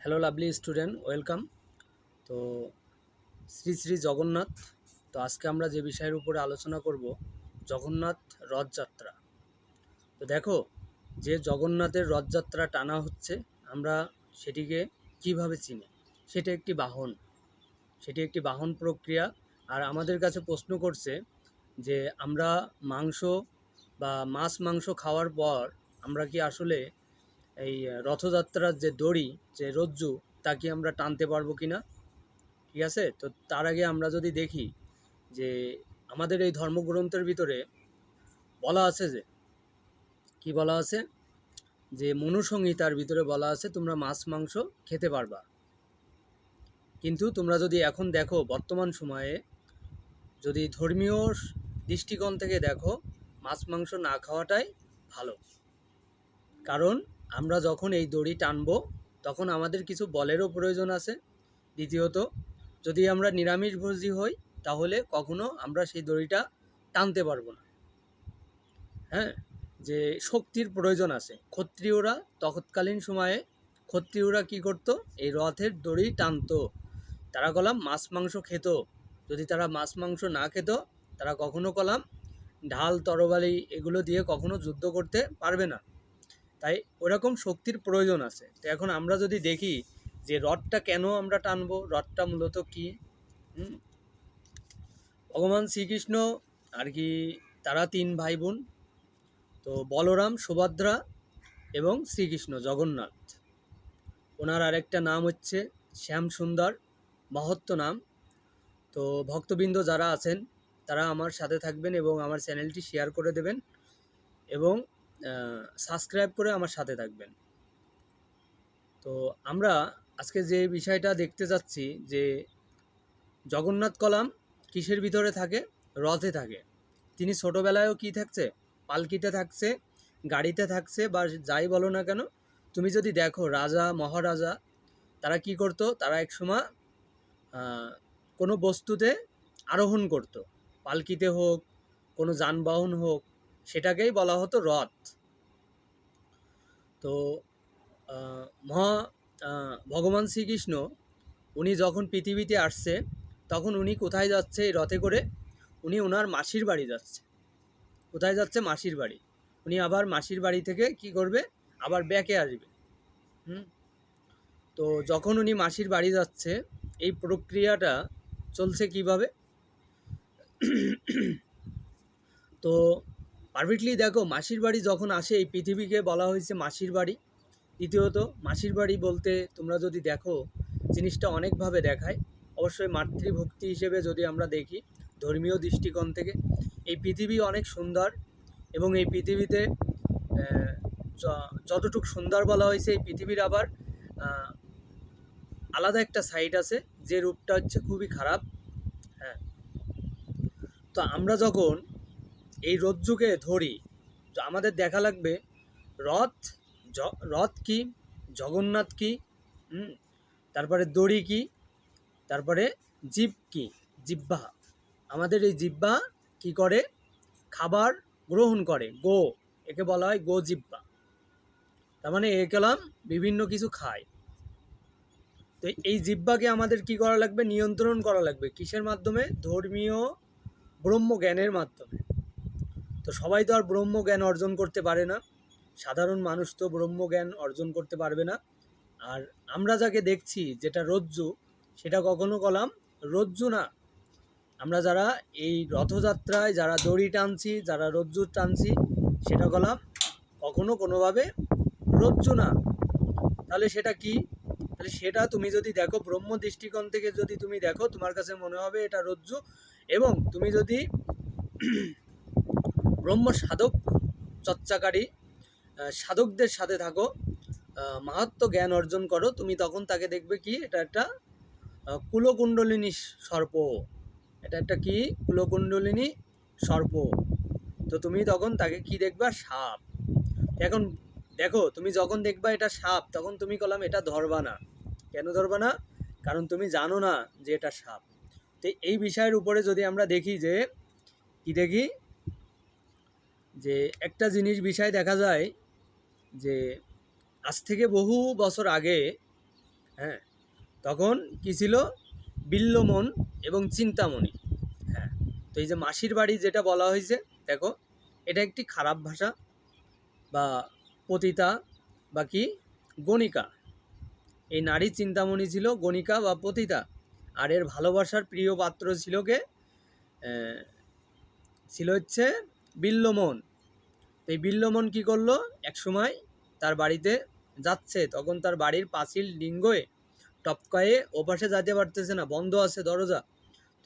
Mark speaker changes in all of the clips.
Speaker 1: Hello lovely student, welcome. তো শ্রী শ্রী জগন্নাথ, তো আজকে আমরা যে বিষয়ের উপরে আলোচনা করব, জগন্নাথ রথযাত্রা। তো দেখো, যে জগন্নাথের রথযাত্রা টানা হচ্ছে, আমরা সেটিকে কীভাবে চিনি? সেটা একটি বাহন। সেটি একটি বাহন প্রক্রিয়া। আর আমাদের কাছে প্রশ্ন করছে যে, আমরা মাংস বা মাছ মাংস খাওয়ার পর আমরা কি আসলে এই রথযাত্রার যে দড়ি, যে রজ্জু, তা কি আমরা টানতে পারব কি না ঠিক আছে? তো তার আগে আমরা যদি দেখি যে আমাদের এই ধর্মগ্রন্থের ভিতরে বলা আছে যে, কি বলা আছে? যে মনুসংহিতার ভিতরে বলা আছে, তোমরা মাছ, মাংস খেতে পারবা। কিন্তু তোমরা যদি এখন দেখো বর্তমান সময়ে, যদি ধর্মীয় দৃষ্টিকোণ থেকে দেখো, মাছ, মাংস না খাওয়াটাই ভালো। কারণ আমরা যখন এই দড়ি টানবো, তখন আমাদের কিছু বলেরও প্রয়োজন আছে। দ্বিতীয়ত, যদি আমরা নিরামিষভোজী হই, তাহলে কখনো আমরা সেই দড়িটা টানতে পারব না। হ্যাঁ? যে শক্তির প্রয়োজন আছে। ক্ষত্রিয়রা তৎকালীন সময়ে, ক্ষত্রিয়রা কি করত? এই রথের দড়ি টানতো। তারা কলাম মাছ, মাংস খেত। যদি তারা মাছ, মাংস না খেত, তারা কখনো কলাম ঢাল, তরবারি এগুলো দিয়ে কখনো যুদ্ধ করতে পারবে না। তাই ওরকম শক্তির প্রয়োজন আছে। তো এখন আমরা যদি দেখি যে রথটা কেন আমরা টানবো রথটা মূলত কি? ভগবান শ্রীকৃষ্ণ আর কি তারা তিন ভাই বোন তো বলরাম, সুভদ্রা এবং শ্রীকৃষ্ণ জগন্নাথ। ওনার আরেকটা নাম হচ্ছে শ্যাম সুন্দর, মহত্ব নাম। তো ভক্তবৃন্দ যারা আছেন, তারা আমার সাথে থাকবেন এবং আমার চ্যানেলটি শেয়ার করে দেবেন। এবং সাবস্ক্রাইব করে আমার সাথে থাকবেন। তো আমরা আজকে যে বিষয়টা দেখতে যাচ্ছি যে জগন্নাথ কলাম কিসের ভিতরে থাকে? রথে থাকে। তিনি ছোটোবেলায়ও কি থাকছে? পালকিতে থাকছে, গাড়িতে থাকছে বা যাই বলো না কেন, তুমি যদি দেখো রাজা, মহারাজা, তারা কি করতো? তারা এক সময় কোনো বস্তুতে আরোহণ করত। পালকিতে হোক, কোনো যানবাহন হোক সেটাকেই বলা হতো রথ। তো মহা ভগবান শ্রীকৃষ্ণ উনি যখন পৃথিবীতে আসছে, তখন উনি কোথায় যাচ্ছে এই রথে করে? উনি ওনার মাসির বাড়ি যাচ্ছে। কোথায় যাচ্ছে? মাসির বাড়ি। উনি আবার মাসির বাড়ি থেকে কি করবে? আবার ব্যাকে আসবে। হুম? তো যখন উনি মাসির বাড়ি যাচ্ছে, এই প্রক্রিয়াটা চলছে কীভাবে? তো পারফেক্টলি দেখো, মাসির বাড়ি যখন আসে, এই পৃথিবীকে বলা হয়েছে মাসির বাড়ি। দ্বিতীয়ত, মাসির বাড়ি বলতে তোমরা যদি দেখো, জিনিসটা অনেকভাবে দেখায়। অবশ্যই মাতৃভক্তি হিসেবে যদি আমরা দেখি, ধর্মীয় দৃষ্টিকোণ থেকে, এই পৃথিবী অনেক সুন্দর এবং এই পৃথিবীতে যতটুক সুন্দর বলা হয়েছে, এই পৃথিবীর আবার আলাদা একটা সাইড আছে, যে রূপটা হচ্ছে খুবই খারাপ। হ্যাঁ। তো আমরা যখন এই রজ্জুকে ধরি। তো আমাদের দেখা লাগবে, রথ রথ কি, জগন্নাথ কি তারপরে দড়ি কি, তারপরে জিভ কি জিব্বা আমাদের এই জিব্বা কি করে? খাবার গ্রহণ করে, গো, একে বলা হয় গো জিব্বা তার মানে এ কলাম বিভিন্ন কিছু খায়। তো এই জিব্বাকে আমাদের কি করা লাগবে? নিয়ন্ত্রণ করা লাগবে। কিসের মাধ্যমে? ধর্মীয় ব্রহ্মজ্ঞানের মাধ্যমে। তো সবাই তো আর ব্রহ্মজ্ঞান অর্জন করতে পারে না। সাধারণ মানুষ তো ব্রহ্মজ্ঞান অর্জন করতে পারবে না। আর আমরা যাকে দেখছি, যেটা রজ্জু, সেটা কখনো কলাম রজ্জু না। আমরা যারা এই রথযাত্রায় যারা দড়ি টানছি, যারা রজ্জু টানছি, সেটা কলাম কখনো কোনোভাবে রজ্জু না। তাহলে সেটা কি? তাহলে সেটা তুমি যদি দেখো, ব্রহ্ম দৃষ্টিকোণ থেকে যদি তুমি দেখো, তোমার কাছে মনে হবে এটা রজ্জু। এবং তুমি যদি ব্রহ্ম সাধক, চর্চাকারী সাধকদের সাথে থাকো মাহাত্ম জ্ঞান অর্জন করো, তুমি তখন তাকে দেখবে কি, এটা একটা কুলকুণ্ডলিনী সর্প। এটা একটা কি, কুলকুণ্ডলিনী সর্প। তো তুমি তখন তাকে কি দেখবা, সাপ। এখন দেখো, তুমি যখন দেখবা এটা সাপ, তখন তুমি কলাম, এটা ধরবা না। কেন ধরবা না? কারণ তুমি জানো না যে এটা সাপ। তো এই বিষয়ের উপরে যদি আমরা দেখি যে, কি দেখি? যে একটা জিনিস বিষয় দেখা যায় যে আজ থেকে বহু বছর আগে হ্যাঁ তখন কি ছিল? বিল্লমন এবং চিন্তামণি হ্যাঁ তো এই যে মাসির বাড়ি যেটা বলা হয়েছে, দেখো, এটা একটি খারাপ ভাষা বা পতিতা বা কি? গণিকা। এই নারী চিন্তামণি ছিল গণিকা বা পতিতা। আর এর ভালোবাসার প্রিয় পাত্র ছিল কে? ছিল হচ্ছে বিল্লমন। এই বিল্লমন কি করল? এক সময় তার বাড়িতে যাচ্ছে, তখন তার বাড়ির পাঁচিল ডিঙ্গয়ে টপকায়ে ওপাশে যেতে পারতেছে না, বন্ধ আছে দরজা।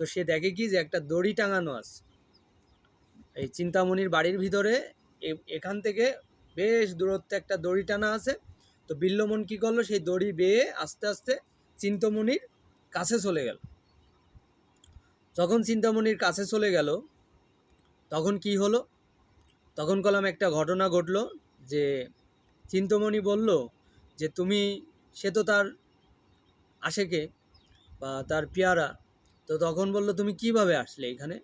Speaker 1: তো সে দেখে কি যে একটা দড়ি টাঙানো আছে। এই চিন্তামণির বাড়ির ভিতরে এখান থেকে বেশ দূরত্বে একটা দড়ি টানা আছে। তো বিল্লমন কি করল? সেই দড়ি বেয়ে আস্তে আস্তে চিন্তামণির কাছে চলে গেল। যখন চিন্তামণির কাছে চলে গেল, তখন কি হলো? তখন কলাম একটা ঘটনা ঘটলো যে চিন্তমণি বলল যে তুমি, সে তো তার আশেকে বা তার পেয়ারা, তো তখন বলল, তুমি কীভাবে আসলে এখানে?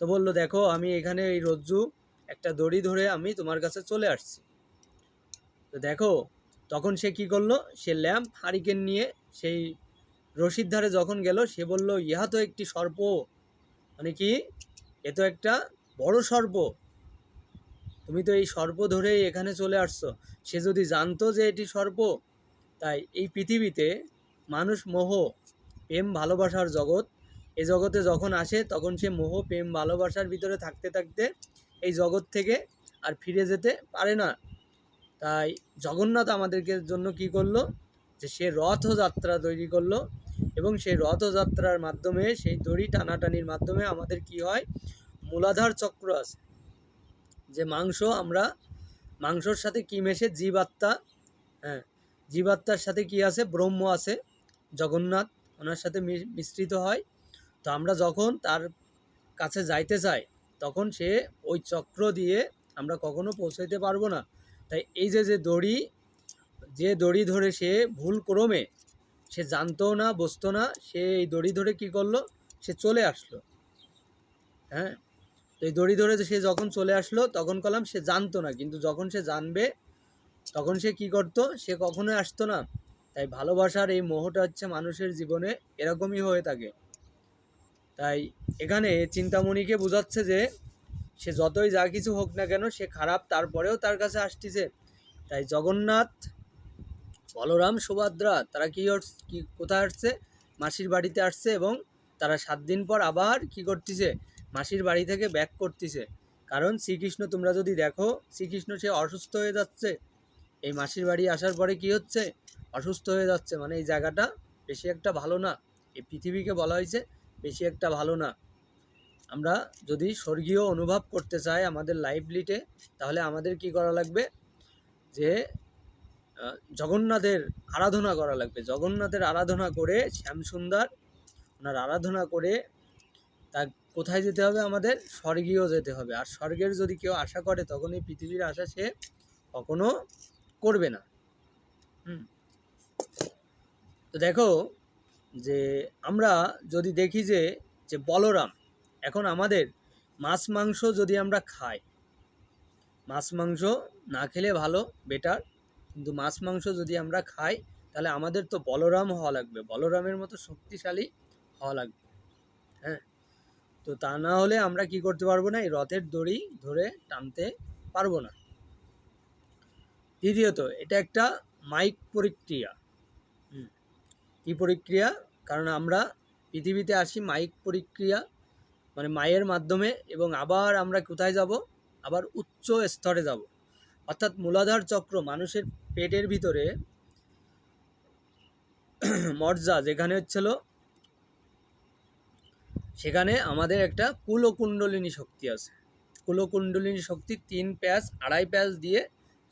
Speaker 1: তো বলল, দেখো, আমি এখানে এই রজ্জু, একটা দড়ি ধরে আমি তোমার কাছে চলে আসছি। তো দেখো, তখন সে কি করল? সে ল্যাম্প হারিকেন নিয়ে সেই রশির ধারে যখন গেল, সে বলল, ইহা তো একটি সর্প। মানে কি? এ তো একটা বড় সর্প। তুমি তো এই সর্প ধরেই এখানে চলে আসছো। সে যদি জানতো যে এটি সর্প, তাই এই পৃথিবীতে মানুষ মোহ, প্রেম, ভালোবাসার জগৎ এই জগতে যখন আসে, তখন সে মোহ, প্রেম, ভালোবাসার ভিতরে থাকতে থাকতে এই জগৎ থেকে আর ফিরে যেতে পারে না। তাই জগন্নাথ আমাদেরকে জন্য কি করল? যে সে রথযাত্রা তৈরি করল এবং সেই রথযাত্রার মাধ্যমে, সেই দড়ি টানাটানির মাধ্যমে আমাদের কি হয়? মূলাধার চক্র আছে। যে মাংস আমরা, মাংসর সাথে কি মেশে? জীবাত্মা হ্যাঁ জীবাত্মার সাথে কি আছে? ব্রহ্ম আছে, জগন্নাথ, ওনার সাথে মিশ্রিত হয়। তো আমরা যখন তার কাছে যাইতে চাই, তখন সে ওই চক্র দিয়ে আমরা কখনো পৌঁছাইতে পারব না। তাই এই যে যে দড়ি যে দড়ি ধরে সে ভুল ক্রমে, সে জানতো না বসতো না, সে এই দড়ি ধরে কি করল? সে চলে আসলো। হ্যাঁ তো এই দড়ি ধরে সে যখন চলে আসলো, তখন কলাম সে জানতো না। কিন্তু যখন সে জানবে, তখন সে কি করতো? সে কখনোই আসতো না। তাই ভালোবাসার এই মোহটা হচ্ছে মানুষের জীবনে এরকমই হয়ে থাকে। তাই এখানে চিন্তামণিকে বোঝাচ্ছে যে, সে যতই যা কিছু হোক না কেন, সে খারাপ তারপরেও তার কাছে আসতেছে। তাই জগন্নাথ, বলরাম, সুভদ্রা, তারা কি কি, কোথায় আসছে? মাসির বাড়িতে আসছে এবং তারা সাত দিন পর আবার কি করতেছে? মাসির বাড়ি থেকে ব্যাক করতেছে। কারণ শ্রীকৃষ্ণ, তোমরা যদি দেখো, শ্রীকৃষ্ণ সে অসুস্থ হয়ে যাচ্ছে। এই মাসির বাড়ি আসার পরে কি হচ্ছে? অসুস্থ হয়ে যাচ্ছে। মানে এই জায়গাটা বেশি একটা ভালো না। এই পৃথিবীকে বলা হয়েছে বেশি একটা ভালো না। আমরা যদি স্বর্গীয় অনুভব করতে চাই আমাদের লাইভলিতে তাহলে আমাদের কি করা লাগবে? যে জগন্নাথের আরাধনা করা লাগবে। জগন্নাথের আরাধনা করে শ্যামসুন্দর, ওনার আরাধনা করে তা কোথায় যেতে হবে? আমাদের স্বর্গীয় যেতে হবে। আর স্বর্গের যদি কেউ আশা করে, তখন এই পৃথিবীর আশা সে কখনো করবে না। হুম। তো দেখো যে, আমরা যদি দেখি যে যে বলরাম, এখন আমাদের মাছ, মাংস যদি আমরা খাই, মাছ, মাংস না খেলে ভালো, বেটার। কিন্তু মাছ, মাংস যদি আমরা খাই, তাহলে আমাদের তো বলরাম হওয়া লাগবে। বলরামের মতো শক্তিশালী হওয়া লাগবে। হ্যাঁ? তো তা না হলে আমরা কি করতে পারব না? এই রথের দড়ি ধরে টানতে পারব না। দ্বিতীয়ত, এটা একটা মাইক প্রক্রিয়া। কি প্রক্রিয়া? কারণ আমরা পৃথিবীতে আসি মাইক প্রক্রিয়া মানে মায়ের মাধ্যমে এবং আবার আমরা কোথায় যাব? আবার উচ্চ স্তরে যাব। অর্থাৎ মূলাধার চক্র, মানুষের পেটের ভিতরে মর্যা যেখানে হচ্ছিল সেখানে আমাদের একটা কুলকুণ্ডলিনী শক্তি আছে। কুলকুণ্ডলিনী শক্তি তিন প্যাচ, আড়াই প্যাচ দিয়ে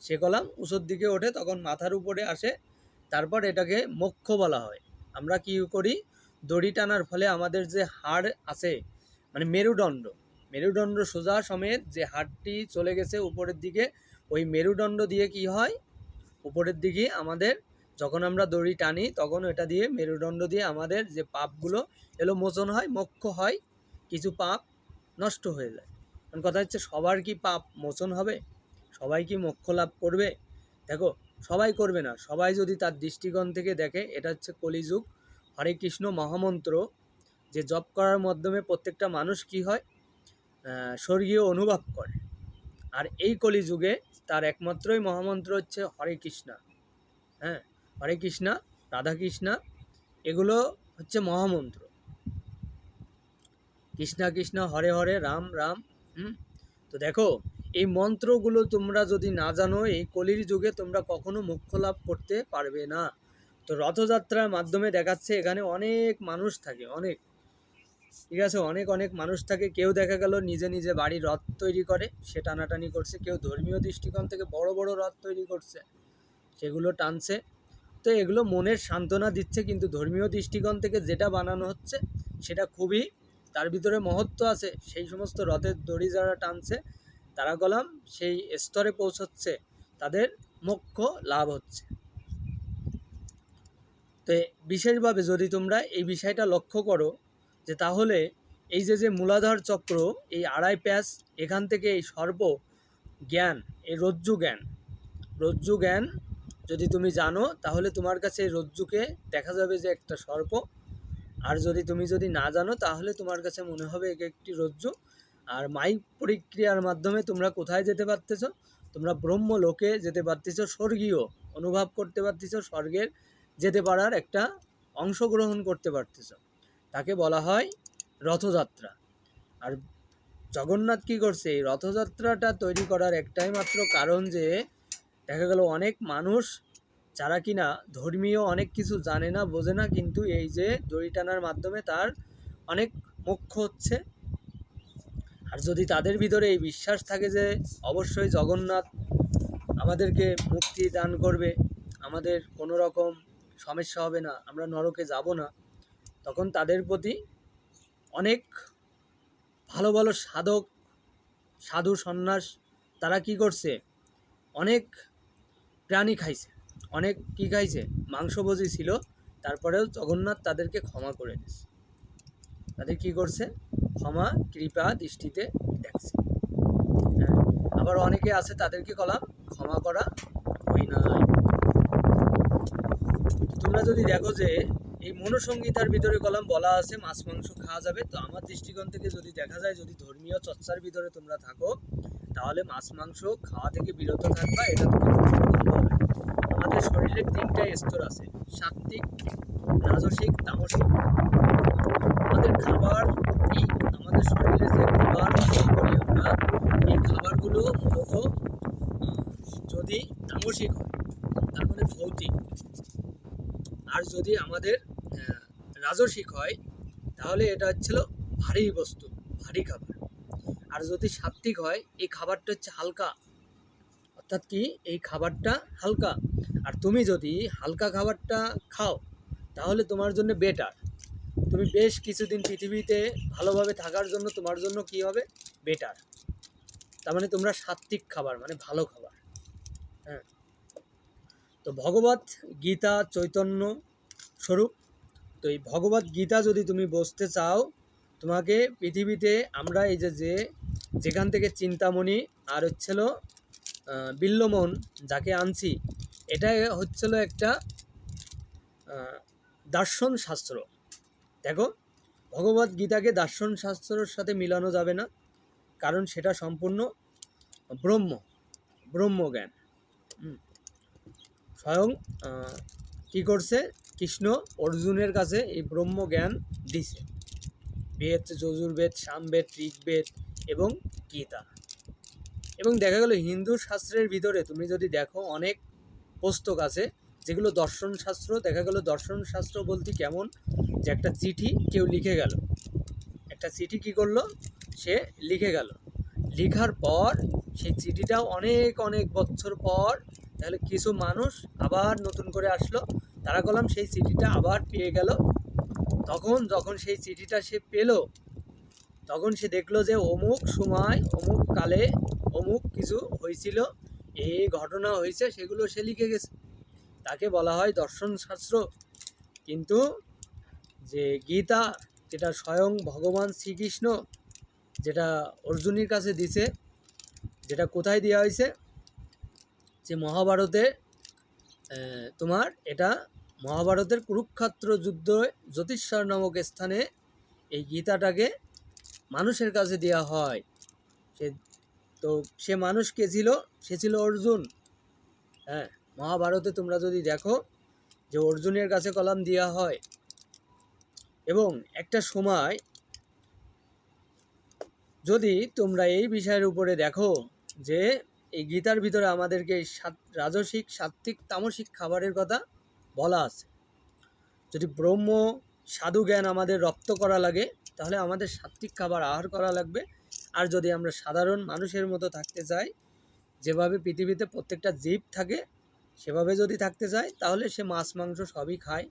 Speaker 1: সে কলাম উঁচুর দিকে ওঠে, তখন মাথার উপরে আসে, তারপর এটাকে মোক্ষ বলা হয়। আমরা কি করি? দড়ি টানার ফলে আমাদের যে হাড় আছে মানে মেরুদণ্ড মেরুদণ্ড সোজা সমেত যে হাড়টি চলে গেছে উপরের দিকে, ওই মেরুদণ্ড দিয়ে কি হয়? উপরের দিকে আমাদের যখন আমরা দড়ি টানি, তখন এটা দিয়ে মেরুদণ্ড দিয়ে আমাদের যে পাপগুলো এলো মোচন হয়, মোক্ষ হয়, কিছু পাপ নষ্ট হয়ে যায়। কারণ কথা হচ্ছে, সবার কি পাপ মোচন হবে? সবাই কি মোক্ষ লাভ করবে? দেখো, সবাই করবে না। সবাই যদি তার দৃষ্টিকোণ থেকে দেখে, এটা হচ্ছে কলিযুগ, হরে কৃষ্ণ মহামন্ত্র, যে জপ করার মাধ্যমে প্রত্যেকটা মানুষ কি হয়? স্বর্গীয় অনুভব করে। আর এই কলিযুগে তার একমাত্রই মহামন্ত্র হচ্ছে হরে কৃষ্ণা। হ্যাঁ? হরে কৃষ্ণা, রাধা কৃষ্ণা, এগুলো হচ্ছে মহামন্ত্র। কৃষ্ণা কৃষ্ণ, হরে হরে, রাম রাম, হুম? তো দেখো, এই মন্ত্রগুলো তোমরা যদি না জানো, এই কলির যুগে তোমরা কখনো মোক্ষ লাভ করতে পারবে না। তো রথযাত্রার মাধ্যমে দেখাচ্ছে এখানে অনেক মানুষ থাকে, অনেক। ঠিক আছে? অনেক অনেক মানুষ থাকে। কেউ দেখা গেল নিজে নিজে বাড়ি রথ তৈরি করে, সে টানাটানি করছে। কেউ ধর্মীয় দৃষ্টিকোণ থেকে বড় বড় রথ তৈরি করছে, সেগুলো টানছে। তো এগুলো মনের সান্ত্বনা দিচ্ছে কিন্তু ধর্মীয় দৃষ্টিকোণ থেকে যেটা বানানো হচ্ছে, সেটা খুবই তার ভিতরে মহত্ব আছে। সেই সমস্ত রথের দড়ি যারা টানছে, তারা গলাম সেই স্তরে পৌঁছচ্ছে, তাদের মোক্ষ লাভ হচ্ছে। তো বিশেষভাবে যদি তোমরা এই বিষয়টা লক্ষ্য করো, যে তাহলে এই যে যে মূলাধার চক্র, এই আড়াই প্যাচ, এখান থেকে এই সর্ব জ্ঞান, এই রজ্জু জ্ঞান রজ্জু জ্ঞান যদি তুমি জানো, তাহলে তোমার কাছে এই রজ্জুকে দেখা যাবে যে একটা সর্প। আর যদি তুমি যদি না জানো, তাহলে তোমার কাছে মনে হবে একে একটি রজ্জু। আর মাইক প্রক্রিয়ার মাধ্যমে তোমরা কোথায় যেতে পারতেছ? তোমরা ব্রহ্ম লোকে যেতে পারতেছ, স্বর্গীয় অনুভব করতে পারতেছ, স্বর্গের যেতে পারার একটা অংশগ্রহণ করতে পারতেছ। তাকে বলা হয় রথযাত্রা। আর জগন্নাথ কি করছে? এই রথযাত্রাটা তৈরি করার একটাই মাত্র কারণ যে দেখা গেল অনেক মানুষ যারা কিনা ধর্মীয় অনেক কিছু জানে না, বোঝে না, কিন্তু এই যে দড়ি টানার মাধ্যমে তার অনেক মোক্ষ হচ্ছে। আর যদি তাদের ভিতরে এই বিশ্বাস থাকে যে অবশ্যই জগন্নাথ আমাদেরকে মুক্তি দান করবে, আমাদের কোনো রকম সমস্যা হবে না, আমরা নরকে যাব না, তখন তাদের প্রতি অনেক ভালো ভালো সাধক, সাধু সন্ন্যাস তারা কি করছে? অনেক প্রাণী খাইছে। অনেক কি খাইছে? মাংসভোজী ছিল, তারপরেও জগন্নাথ তাদেরকে ক্ষমা করে দিয়েছে। তাদের কি করছে? ক্ষমা, কৃপা, দৃষ্টিতে দেখছে। হ্যাঁ আবার অনেকে আছে তাদেরকে কলাম, ক্ষমা করা হয় না তোমরা যদি দেখো যে এই মনোসংগীতার ভিতরে কলাম বলা আছে, মাছ, মাংস খাওয়া যাবে, তো আমার দৃষ্টিকোণ থেকে যদি দেখা যায়, যদি ধর্মীয় চর্চার ভিতরে তোমরা থাকো তাহলে মাছ, মাংস খাওয়া থেকে বিরত থাকবা, এটা ভালো হবে। আমাদের শরীরে তিনটা স্তর আছে সাত্বিক রাজসিক, তামসিক। আমাদের খাবার এই আমাদের শরীরে যে খাবার করি আমরা, এই খাবারগুলো মূলত যদি তামসিক হয়, তার মানে ভৌতিক। আর যদি আমাদের রাজসিক হয়, তাহলে এটা হচ্ছিল ভারী বস্তু, ভারী খাবার। আর যদি সাত্বিক হয়, এই খাবারটা হচ্ছে হালকা। অর্থাৎ কি? এই খাবারটা হালকা। আর তুমি যদি হালকা খাবারটা খাও, তাহলে তোমার জন্য বেটার তুমি বেশ কিছুদিন পৃথিবীতে ভালোভাবে থাকার জন্য তোমার জন্য কি হবে? বেটার তার মানে তোমরা সাত্বিক খাবার মানে ভালো খাবার। হ্যাঁ। তো ভগবত গীতা চৈতন্য স্বরূপ। তো এই ভগবত গীতা যদি তুমি বসতে চাও, তোমাকে পৃথিবীতে আমরা এই যে যে যেখান থেকে চিন্তামণি আর হচ্ছিল বিল্লমন যাকে আনছি এটা হচ্ছিল একটা দার্শন শাস্ত্র। দেখো, ভগবত গীতাকে দার্শন শাস্ত্রর সাথে মিলানো যাবে না, কারণ সেটা সম্পূর্ণ ব্রহ্ম, ব্রহ্মজ্ঞান। হুম। স্বয়ং কি করছে, কৃষ্ণ অর্জুনের কাছে এই ব্রহ্মজ্ঞান দিছে। বেদ, যজুর্বেদ, সামবেদ, ঋগ্বেদ এবং গীতা। এবং দেখা গেল হিন্দু শাস্ত্রের ভিতরে তুমি যদি দেখো অনেক পুস্তক আছে, যেগুলো দর্শন শাস্ত্র, দেখা গেল দর্শন শাস্ত্র বলতে কেমন যে একটা চিঠি কেউ লিখে গেল। একটা চিঠি কি করল? সে লিখে গেল। লিখার পর সেই চিঠিটাও অনেক অনেক বছর পর তাহলে কিছু মানুষ আবার নতুন করে আসলো। তারা কলাম সেই চিঠিটা আবার পেয়ে গেল। তখন যখন সেই চিঠিটা সে পেল তখন সে দেখল যে অমুক সময়, অমুক কালে অমুক কিছু হয়েছিল এই ঘটনা হয়েছে, সেগুলো সে লিখে গেছে। তাকে বলা হয় দর্শন শাস্ত্র। কিন্তু যে গীতা, যেটা স্বয়ং ভগবান শ্রীকৃষ্ণ, যেটা অর্জুনের কাছে দিছে, যেটা কোথায় দেওয়া হয়েছে? যে মহাভারতে তোমার এটা মহাভারতের কুরুক্ষেত্র যুদ্ধ জ্যোতিষ্বর নামক স্থানে এই গীতাটাকে মানুষের কাছে দেওয়া হয়। সে তো সে মানুষ কে ছিল? সে ছিল অর্জুন। হ্যাঁ মহাভারতে তোমরা যদি দেখো যে অর্জুনের কাছে কলাম দেওয়া হয় এবং একটা সময় যদি তোমরা এই বিষয়ের উপরে দেখো যে এই গীতার ভিতরে আমাদেরকে সাত- রাজসিক, সাত্ত্বিক, তামসিক খাবারের কথা বলা আছে। যদি ব্রহ্ম সাধু জ্ঞান আমাদের রপ্ত করা লাগে তাহলে আমাদের সাত্ত্বিক খাবার আহার করা লাগবে। আর যদি আমরা সাধারণ মানুষের মতো থাকতে চাই, যেভাবে পৃথিবীতে প্রত্যেকটা জীব থাকে, সেভাবে যদি থাকতে চায় তাহলে সে মাছ, মাংস সবই খায়।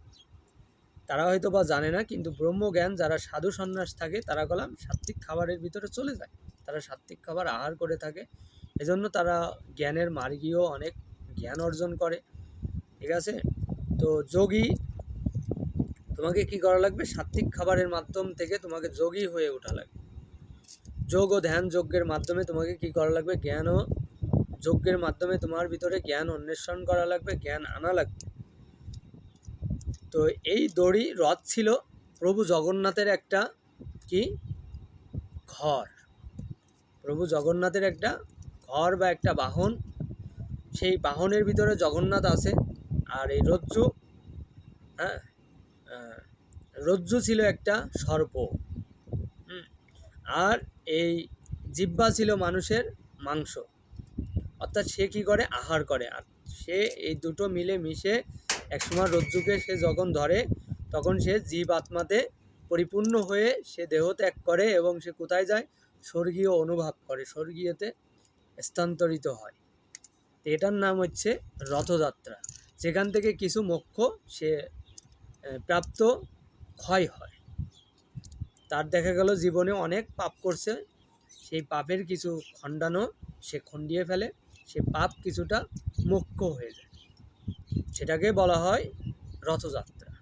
Speaker 1: তারা হয়তো বা জানে না, কিন্তু ব্রহ্মজ্ঞান যারা সাধু সন্ন্যাস থাকে, তারা কলাম সাত্ত্বিক খাবারের ভিতরে চলে যায়। তারা সাত্ত্বিক খাবার আহার করে থাকে। এজন্য তারা জ্ঞানের মার্গীয় অনেক জ্ঞান অর্জন করে। ঠিক আছে? তো যোগী তোমাকে কি করা লাগবে? সাত্ত্বিক খাবারের মাধ্যম থেকে তোমাকে যোগী হয়ে ওঠা লাগবে। যোগ ও ধ্যান যজ্ঞের মাধ্যমে তোমাকে কি করা লাগবে? জ্ঞান ও যজ্ঞের মাধ্যমে তোমার ভিতরে জ্ঞান অন্বেষণ করা লাগবে, জ্ঞান আনা লাগবে। তো এই দড়ি রথ ছিল প্রভু জগন্নাথের একটা কি? ঘর। প্রভু জগন্নাথের একটা ঘর বা একটা বাহন। সেই বাহনের ভিতরে জগন্নাথ আছে। আর এই রজ্জু হ্যাঁ রজ্জু ছিল একটা সর্প। আর এই জিব্বা ছিল মানুষের মাংস। অর্থাৎ সে কি করে? আহার করে। আর সে এই দুটো মিলে মিশে একসময় রজ্জুকে সে যখন ধরে, তখন সে জীব আত্মাতে পরিপূর্ণ হয়ে সে দেহ ত্যাগ করে এবং সে কোথায় যায়? স্বর্গীয় অনুভব করে। স্বর্গীয়তে স্থানান্তরিত হয়। এটার নাম হচ্ছে রথযাত্রা। যেখান থেকে কিছু মোক্ষ সে প্রাপ্ত ক্ষয় হয়। তার দেখা গেল জীবনে অনেক পাপ করছে। সেই পাপের কিছু খণ্ডানো সে খণ্ডিয়ে ফেলে। সে পাপ কিছুটা মুখ্য হয়ে যায়। সেটাকে বলা হয় রথযাত্রা।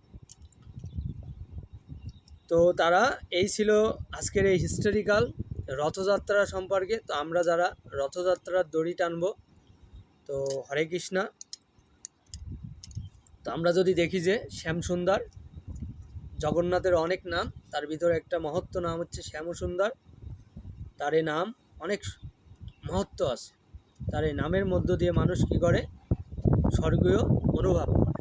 Speaker 1: তো তারা, এই ছিল আজকের এই হিস্টোরিক্যাল রথযাত্রা সম্পর্কে। তো আমরা যারা রথযাত্রার দড়ি টানবো, তো হরে কৃষ্ণা। তো আমরা যদি দেখি যে শ্যামসুন্দর, জগন্নাথের অনেক নাম, তার ভিতরে একটা মহত্ব নাম হচ্ছে শ্যামসুন্দর। তার এই নাম অনেক মহত্ব আছে। তার এই নামের মধ্য দিয়ে মানুষ কি করে? স্বর্গীয় অনুভব করে।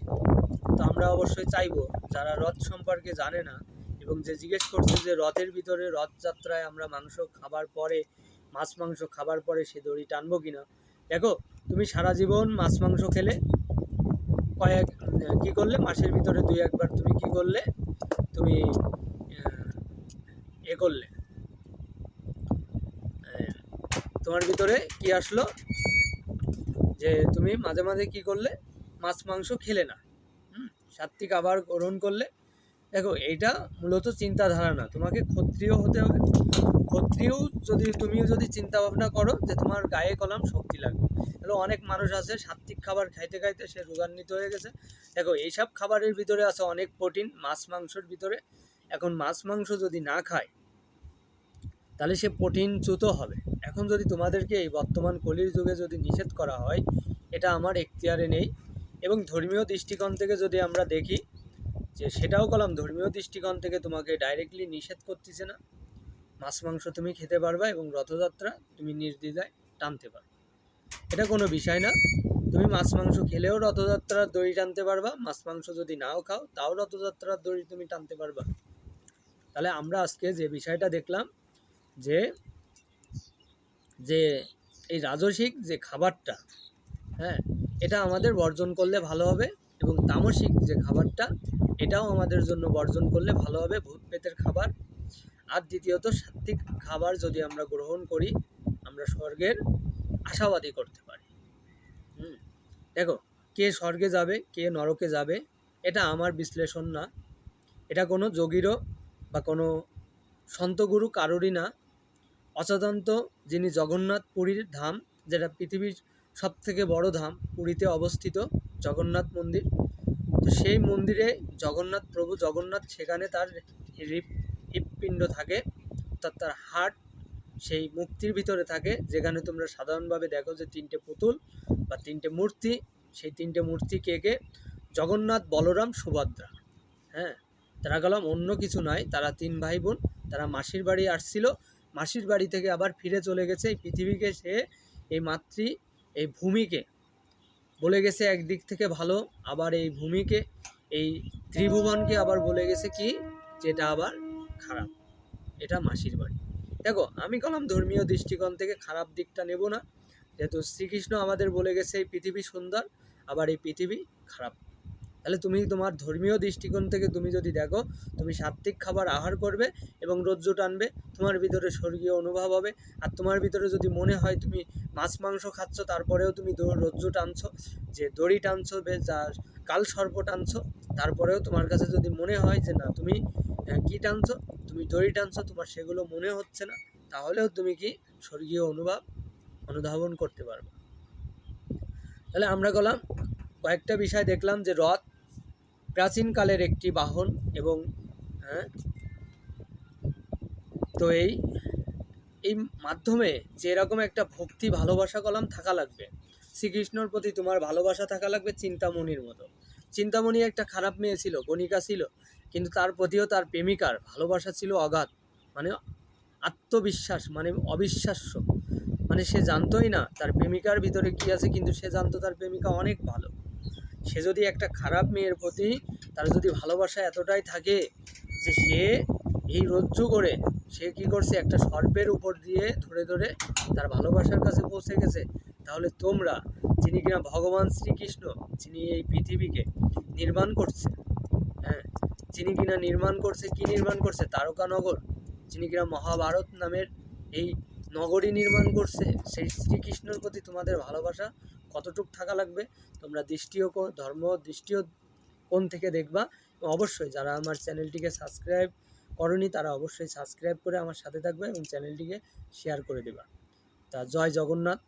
Speaker 1: তো আমরা অবশ্যই চাইব, যারা রথ সম্পর্কে জানে না এবং যে জিজ্ঞেস করছে যে রথের ভিতরে রথযাত্রায় আমরা মাংস খাবার পরে, মাছ মাংস খাবার পরে সে দড়ি টানবো কিনা? দেখো, তুমি সারা জীবন মাছ মাংস খেলে কয়েক কি করলে? মাসের ভিতরে দুই একবার তুমি কি করলে? তুমি এ করলে। তোমার ভিতরে কি আসলো? যে তুমি মাঝে মাঝে কি করলে? মাছ, মাংস খেলে না। সাত্বিক আবার গ্রহণ করলে। দেখো, এইটা মূলত চিন্তাধারা না। তোমাকে ক্ষত্রিয় হতে হবে। ক্ষত্রিয় যদি তুমিও যদি চিন্তা ভাবনা করো যে তোমার গায়ে কলম শক্তি লাগবে। তাহলে অনেক মানুষ আছে সাত্বিক খাবার খাইতে খাইতে সে রোগান্বিত হয়ে গেছে। দেখো, এইসব খাবারের ভিতরে আছে অনেক প্রোটিন, মাছ মাংসর ভিতরে। এখন মাছ মাংস যদি না খায়, তাহলে সে প্রোটিনচ্যুত হবে। এখন যদি তোমাদেরকে এই বর্তমান কলির যুগে যদি নিষেধ করা হয়, এটা আমার এখতিয়ারে নেই। এবং ধর্মীয় দৃষ্টিকোণ থেকে যদি আমরা দেখি, যে সেটাও কলাম, ধর্মীয় দৃষ্টিকোণ থেকে তোমাকে ডাইরেক্টলি নিষেধ করতেছে না। মাছ, মাংস তুমি খেতে পারবা এবং রথযাত্রা তুমি নির্দ্বিধায় টানতে পারবে। এটা কোনো বিষয় না। তুমি মাছ, মাংস খেলেও রথযাত্রার দড়ি টানতে পারবা। মাছ, মাংস যদি নাও খাও, তাও রথযাত্রার দড়ি তুমি টানতে পারবা। তাহলে আমরা আজকে যে বিষয়টা দেখলাম যে যে এই রাজসিক যে খাবারটা হ্যাঁ এটা আমাদের বর্জন করলে ভালো হবে এবং তামসিক যে খাবারটা, এটাও আমাদের জন্য বর্জন করলে ভালো হবে। ভূত পেতের খাবার আর দ্বিতীয়ত সাত্বিক খাবার যদি আমরা গ্রহণ করি, আমরা স্বর্গের আশাবাদী করতে পারি। হুম, দেখো, কে স্বর্গে যাবে, কে নরকে যাবে, এটা আমার বিশ্লেষণ না। এটা কোনো যোগীরও বা কোনো সন্তগুরু কারোরই না। অচদন্ত যিনি জগন্নাথ পুরীর ধাম, যেটা পৃথিবীর সব থেকে বড় ধাম, পুরীতে অবস্থিত জগন্নাথ মন্দির, তো সেই মন্দিরে জগন্নাথ প্রভু, জগন্নাথ সেখানে তার হৃৎপিণ্ড থাকে, অর্থাৎ তার হার্ট সেই মুক্তির ভিতরে থাকে, যেখানে তোমরা সাধারণভাবে দেখো যে তিনটে পুতুল বা তিনটে মূর্তি, সেই তিনটে মূর্তি কে কে? জগন্নাথ, বলরাম, সুভদ্রা। হ্যাঁ তারা গেলাম অন্য কিছু নয়, তারা তিন ভাই বোন তারা মাসির বাড়ি আসছিল, মাসির বাড়ি থেকে আবার ফিরে চলে গেছে, এই পৃথিবীকে সে, এই মাতৃ, এই ভূমিকে। বলে গেছে একদিক থেকে ভালো, আবার এই ভূমিকে, এই ত্রিভুবনকে আবার বলে গেছে কি? যেটা আবার খারাপ। এটা মাসির বাড়ি। দেখো, আমি কলাম ধর্মীয় দৃষ্টিকোণ থেকে খারাপ দিকটা নেব না। যেহেতু শ্রীকৃষ্ণ আমাদের বলে গেছে, এই পৃথিবী সুন্দর, আবার এই পৃথিবী খারাপ। তাহলে তুমি তোমার ধর্মীয় দৃষ্টিকোণ থেকে তুমি যদি দেখো, তুমি সাত্ত্বিক খাবার আহার করবে এবং রজ্জু টানবে, তোমার ভিতরে স্বর্গীয় অনুভব হবে। আর তোমার ভিতরে যদি মনে হয় তুমি মাছ, মাংস খাচ্ছ, তারপরেও তুমি রজ্জু টানছো, যে দড়ি টানছো যা কাল সর্প টানছো, তারপরেও তোমার কাছে যদি মনে হয় যে না, তুমি কি টানছো, তুমি দড়ি টানছো, তোমার সেগুলো মনে হচ্ছে না, তাহলেও তুমি কি স্বর্গীয় অনুভব অনুধাবন করতে পারবে। তাহলে আমরা গেলাম, কয়েকটা বিষয় দেখলাম যে রথ প্রাচীনকালের একটি বাহন এবং হ্যাঁ, তো এই এই মাধ্যমে যে এরকম একটা ভক্তি ভালোবাসা কলাম থাকা লাগবে শ্রীকৃষ্ণর প্রতি তোমার ভালোবাসা থাকা লাগবে চিন্তামণির মতো। চিন্তামণি একটা খারাপ মেয়ে ছিল গণিকা ছিল কিন্তু তার প্রতিও তার প্রেমিকার ভালোবাসা ছিল অগাধ মানে আত্মবিশ্বাস মানে অবিশ্বাস্য। মানে সে জানতোই না তার প্রেমিকার ভিতরে কি আছে কিন্তু সে জানতো তার প্রেমিকা অনেক ভালো। সে যদি একটা খারাপ মেয়ের প্রতি তার যদি ভালোবাসা এতটাই থাকে যে সে এই রজ্জু করে, সে কি করছে? একটা সর্পের উপর দিয়ে ধরে ধরে তার ভালোবাসার কাছে পৌঁছে গেছে। তাহলে তোমরা, যিনি কিনা ভগবান শ্রীকৃষ্ণ, যিনি এই পৃথিবীকে নির্মাণ করছে হ্যাঁ যিনি কিনা নির্মাণ করছে, কি নির্মাণ করছে? তারকানগর, যিনি কিনা মহাভারত নামের এই নগরী নির্মাণ করছে, সেই শ্রীকৃষ্ণর প্রতি তোমাদের ভালোবাসা কতটুক থাকা লাগবে, তোমরা দৃষ্টিও ধর্ম দৃষ্টিও কোন থেকে দেখবা। অবশ্যই যারা আমার চ্যানেলটিকে সাবস্ক্রাইব করনি, তারা অবশ্যই সাবস্ক্রাইব করে আমার সাথে থাকবে এবং চ্যানেলটিকে শেয়ার করে দেবা। তা জয় জগন্নাথ।